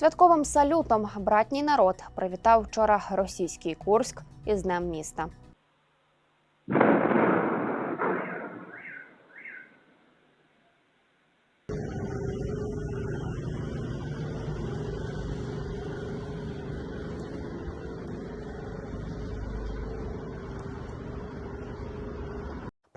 Святковим салютом братній народ привітав вчора російський Курськ із Днем міста.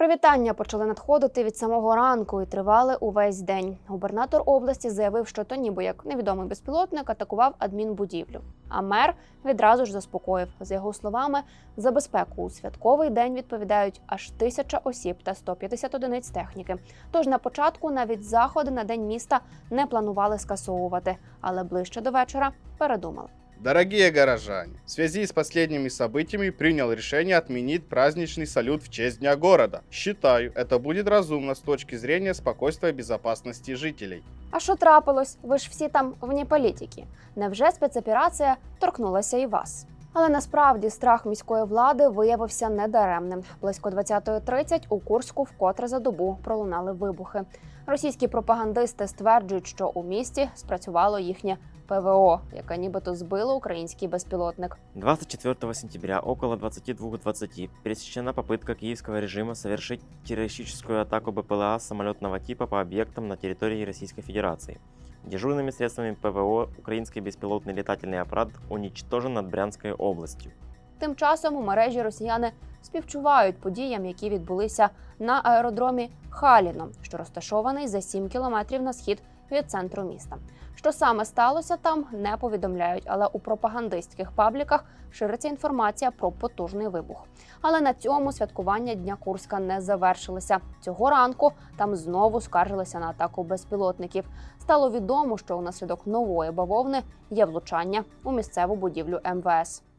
Привітання почали надходити від самого ранку і тривали увесь день. Губернатор області заявив, що то ніби як невідомий безпілотник атакував адмінбудівлю. А мер відразу ж заспокоїв. За його словами, за безпеку у святковий день відповідають аж тисяча осіб та 150 одиниць техніки. Тож на початку навіть заходи на день міста не планували скасовувати, але ближче до вечора передумали. Дорогие горожане, в связи с последними событиями принял решение отменить праздничный салют в честь Дня города. Считаю, это будет разумно с точки зрения спокойствия и безопасности жителей. А що трапилось? Ви ж всі там вні політики. Невже спецоперація торкнулася і вас? Але насправді страх міської влади виявився недаремним. Близько 20.30 у Курську вкотре за добу пролунали вибухи. Російські пропагандисти стверджують, що у місті спрацювало їхнє ПВО, яке нібито збило український безпілотник. 24 сентября около 22.20 пересечена попытка киевского режима совершить террористическую атаку БПЛА самолетного типа по объектам на территории Российской Федерации. Дежурными средствами ПВО украинский беспилотный летательный аппарат уничтожен над Брянской областью. Тим часом у мережі росіяни співчувають подіям, які відбулися на аеродромі Халіно, що розташований за 7 кілометрів на схід від центру міста. Що саме сталося там, не повідомляють, але у пропагандистських пабліках шириться інформація про потужний вибух. Але на цьому святкування Дня Курська не завершилося. Цього ранку там знову скаржилися на атаку безпілотників. Стало відомо, що унаслідок нової бавовни є влучання у місцеву будівлю МВС.